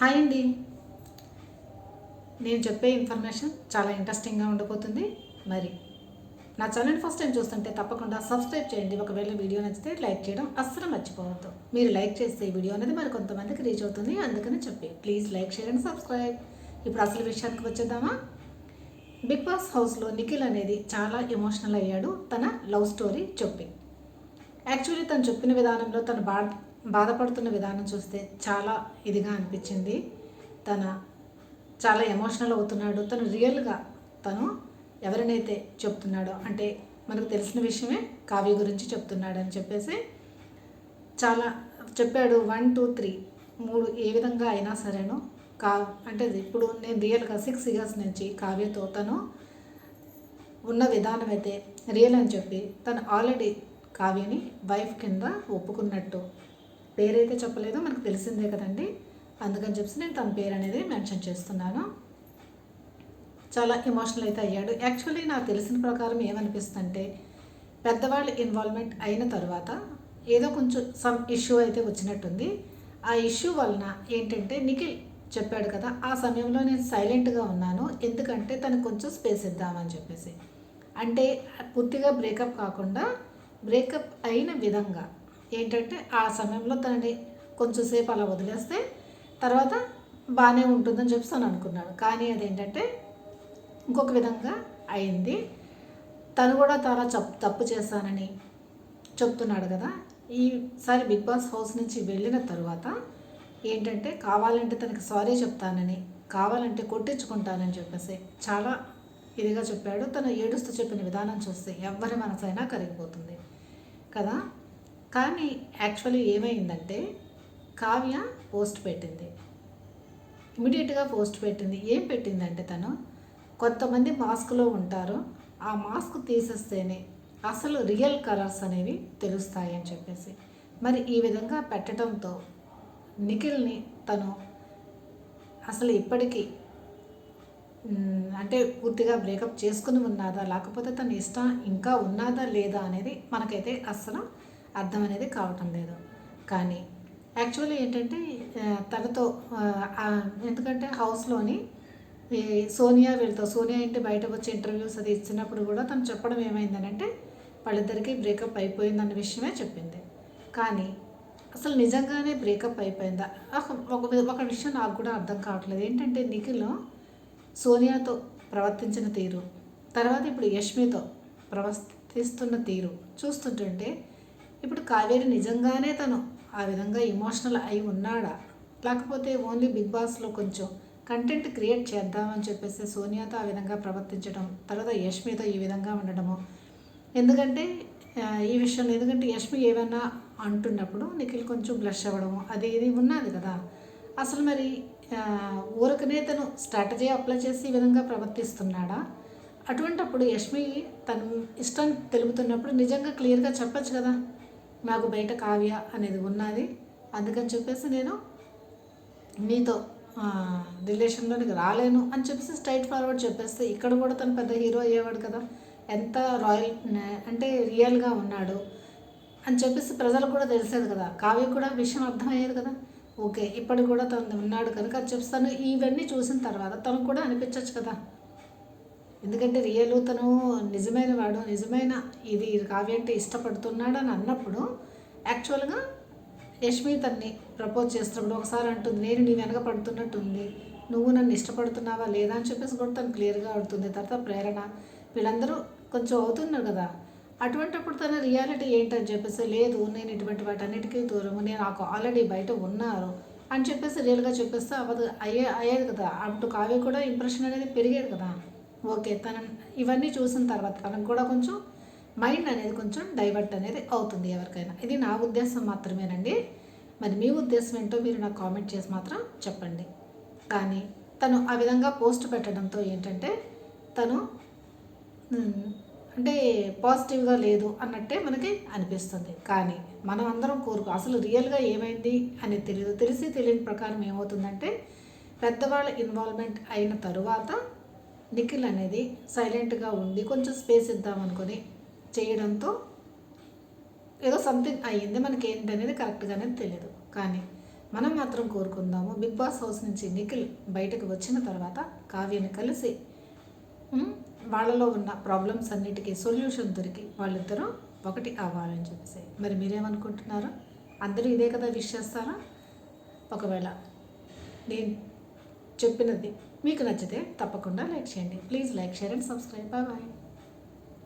Hi అండి. నేను చెప్పే ఇన్ఫర్మేషన్ చాలా ఇంట్రెస్టింగ్గా ఉండబోతుంది మరి నా ఛానల్ ఫస్ట్ టైం చూస్తుంటే తప్పకుండా సబ్స్క్రైబ్ చేయండి. ఒకవేళ వీడియో నచ్చితే లైక్ చేయడం అస్సలు మర్చిపోవద్దు. మీరు లైక్ చేస్తే వీడియో అనేది మరి కొంతమందికి రీచ్ అవుతుంది. అందుకని చెప్పి please like share and subscribe. ఇప్పుడు అసలు విషయానికి వచ్చేద్దామా? బిగ్ బాస్ హౌస్లో నిఖిల్ అనేది చాలా ఎమోషనల్ అయ్యాడు. తన లవ్ స్టోరీ చెప్పి. యాక్చువల్లీ తను చెప్పిన విధానంలో తను బాధ బాధపడుతున్న విధానం చూస్తే చాలా ఇదిగా అనిపించింది. తన చాలా ఎమోషనల్ అవుతున్నాడు. తను రియల్గా తను ఎవరినైతే చెప్తున్నాడో అంటే మనకు తెలిసిన విషయమే కావ్య గురించి చెప్తున్నాడని చెప్పేసి చాలా చెప్పాడు. వన్ టూ త్రీ మూడు ఏ విధంగా అయినా సరేను. కా అంటే ఇప్పుడు నేను రియల్గా సిక్స్ ఇయర్స్ నుంచి కావ్యతో తను ఉన్న విధానం అయితే రియల్ అని చెప్పి తను ఆల్రెడీ కావ్యని వైఫ్ కింద ఒప్పుకున్నట్టు పేరైతే చెప్పలేదో మనకు తెలిసిందే కదండి. అందుకని చెప్పి నేను తన పేరు అనేది మెన్షన్ చేస్తున్నాను. చాలా ఎమోషనల్ అయితే అయ్యాడు. యాక్చువల్లీ నాకు తెలిసిన ప్రకారం ఏమనిపిస్తుందంటే పెద్దవాళ్ళ ఇన్వాల్వ్మెంట్ అయిన తర్వాత ఏదో కొంచెం సమ్ ఇష్యూ అయితే వచ్చినట్టుంది. ఆ ఇష్యూ వలన ఏంటంటే నిఖిల్ చెప్పాడు కదా ఆ సమయంలో నేను సైలెంట్గా ఉన్నాను ఎందుకంటే తనకు కొంచెం స్పేస్ ఇద్దామని చెప్పేసి. అంటే పూర్తిగా బ్రేకప్ కాకుండా బ్రేకప్ అయిన విధంగా ఏంటంటే ఆ సమయంలో తనని కొంచెంసేపు అలా వదిలేస్తే తర్వాత బాగానే ఉంటుందని చెప్పి తను అనుకున్నాడు. కానీ అదేంటంటే ఇంకొక విధంగా అయింది. తను కూడా చాలా చప్పు తప్పు చేశానని చెప్తున్నాడు కదా. ఈసారి బిగ్ బాస్ హౌస్ నుంచి వెళ్ళిన తర్వాత ఏంటంటే కావాలంటే తనకి సారీ చెప్తానని కావాలంటే కొట్టించుకుంటానని చెప్పేసి చాలా ఇదిగా చెప్పాడు. తను ఏడుస్తూ చెప్పిన విధానం చూస్తే ఎవరి మనసైనా కరిగిపోతుంది కదా. కానీ యాక్చువల్లీ ఏమైందంటే కావ్య పోస్ట్ పెట్టింది. ఇమీడియట్గా పోస్ట్ పెట్టింది. ఏం పెట్టిందంటే తను కొంతమంది మాస్క్లో ఉంటారు. ఆ మాస్క్ తీసేస్తేనే అసలు రియల్ కలర్స్ అనేవి తెలుస్తాయి అని చెప్పేసి. మరి ఈ విధంగా పెట్టడంతో నిఖిల్ని తను అసలు ఇప్పటికీ అంటే పూర్తిగా బ్రేకప్ చేసుకుని ఉన్నదా లేకపోతే తన ఇష్టం ఇంకా ఉన్నదా లేదా అనేది మనకైతే అస్సలు అర్థం అనేది కావటం లేదు. కానీ యాక్చువల్లీ ఏంటంటే తనతో ఎందుకంటే హౌస్లోని సోనియా వీళ్ళతో సోనియా ఇంటి బయటకు వచ్చి ఇంటర్వ్యూస్ అది ఇచ్చినప్పుడు కూడా తను చెప్పడం ఏమైందనంటే వాళ్ళిద్దరికీ బ్రేకప్ అయిపోయిందన్న విషయమే చెప్పింది. కానీ అసలు నిజంగానే బ్రేకప్ అయిపోయిందా? ఒక ఒక- ఒక విషయం నాకు కూడా అర్థం కావట్లేదు. ఏంటంటే నిఖిల్ సోనియాతో ప్రవర్తించిన తీరు తర్వాత ఇప్పుడు యష్మితో ప్రవర్తిస్తున్న తీరు చూస్తుంటుంటే ఇప్పుడు కావేరి నిజంగానే తను ఆ విధంగా ఎమోషనల్ అయి ఉన్నాడా? లేకపోతే ఓన్లీ బిగ్ బాస్లో కొంచెం కంటెంట్ క్రియేట్ చేద్దామని చెప్పేసి సోనియాతో ఆ విధంగా ప్రవర్తించడం తర్వాత యష్మితో ఈ విధంగా ఉండడము? ఎందుకంటే ఈ విషయంలో ఎందుకంటే యష్మి ఏమైనా అంటున్నప్పుడు నిఖిల్ కొంచెం బ్లష్ అవ్వడము అది ఇది ఉన్నది కదా? అసలు మరి ఊరకనే తను స్ట్రాటజీ అప్లై చేసి ఈ విధంగా ప్రవర్తిస్తున్నాడా? అటువంటప్పుడు యష్మి తను ఇష్టం తెలుపుతున్నప్పుడు నిజంగా క్లియర్గా చెప్పచ్చు కదా? నాకు బయట కావ్య అనేది ఉన్నది. అందుకని చెప్పేసి నేను మీతో రిలేషన్లోనికి రాలేను అని చెప్పేసి స్ట్రైట్ ఫార్వర్డ్ చెప్పేస్తే ఇక్కడ కూడా తను పెద్ద హీరో అయ్యేవాడు కదా. ఎంత రాయల్ అంటే రియల్గా ఉన్నాడు అని చెప్పేసి ప్రజలకు కూడా తెలిసేది కదా. కావ్య కూడా విషయం అర్థమయ్యేది కదా. ఓకే ఇప్పటికి కూడా తను ఉన్నాడు కనుక అది చెప్తాను ఇవన్నీ చూసిన తర్వాత తనకు కూడా అనిపించవచ్చు కదా. ఎందుకంటే రియల్ తను నిజమైన వాడు నిజమైన ఇది కావ్య అంటే ఇష్టపడుతున్నాడు అని అన్నప్పుడు యాక్చువల్గా యష్మి తన్ని ప్రపోజ్ చేస్తున్నప్పుడు ఒకసారి అంటుంది నేను నీ వెనక పడుతున్నట్టుంది. నువ్వు నన్ను ఇష్టపడుతున్నావా లేదా? అని చెప్పేసి కూడా తను క్లియర్గా అవుతుంది తర్వాత ప్రేరణ. వీళ్ళందరూ కొంచెం అవుతున్నారు కదా. అటువంటిప్పుడు తన రియాలిటీ ఏంటని చెప్పేసి లేదు నేను ఇటువంటి వాటన్నిటికీ దూరము. నేను నాకు ఆల్రెడీ బయట ఉన్నారు. అని చెప్పేసి రియల్గా చెప్పేస్తే అవ్వదు. అయ్యే అయ్యేది కదా. అప్పుడు కావ్య కూడా ఇంప్రెషన్ అనేది పెరిగేది కదా. ఓకే తన ఇవన్నీ చూసిన తర్వాత తనకు కూడా కొంచెం మైండ్ అనేది కొంచెం డైవర్ట్ అనేది అవుతుంది ఎవరికైనా. ఇది నా ఉద్దేశం మాత్రమేనండి. మరి మీ ఉద్దేశం ఏంటో మీరు నాకు కామెంట్ చేసి మాత్రం చెప్పండి. కానీ తను ఆ విధంగా పోస్ట్ పెట్టడంతో ఏంటంటే తను అంటే పాజిటివ్గా లేదు అన్నట్టే మనకి అనిపిస్తుంది. కానీ మనం అందరం కోరుకు అసలు రియల్గా ఏమైంది అనేది తెలియదు తెలిసి తెలియని ప్రకారం ఏమవుతుందంటే పెద్దవాళ్ళ ఇన్వాల్వ్మెంట్ అయిన తరువాత నిఖిల్ అనేది సైలెంట్గా ఉండి కొంచెం స్పేస్ ఇద్దామనుకొని చేయడంతో ఏదో సంథింగ్ అయ్యింది. మనకి ఏంటనేది కరెక్ట్గా అనేది తెలియదు కానీ మనం మాత్రం కోరుకుందాము. బిగ్ బాస్ హౌస్ నుంచి నిఖిల్ బయటకు వచ్చిన తర్వాత కావ్యని కలిసి వాళ్ళలో ఉన్న ప్రాబ్లమ్స్ అన్నిటికీ సొల్యూషన్ దొరికి వాళ్ళిద్దరూ ఒకటి అవ్వాలని చెప్పేసి. మరి మీరేమనుకుంటున్నారు? అందరూ ఇదే కదా విష్ చేస్తారా? ఒకవేళ నేను చెప్పినది మీకు నచ్చితే తప్పకుండా లైక్ చేయండి. Please like share and subscribe. Bye bye.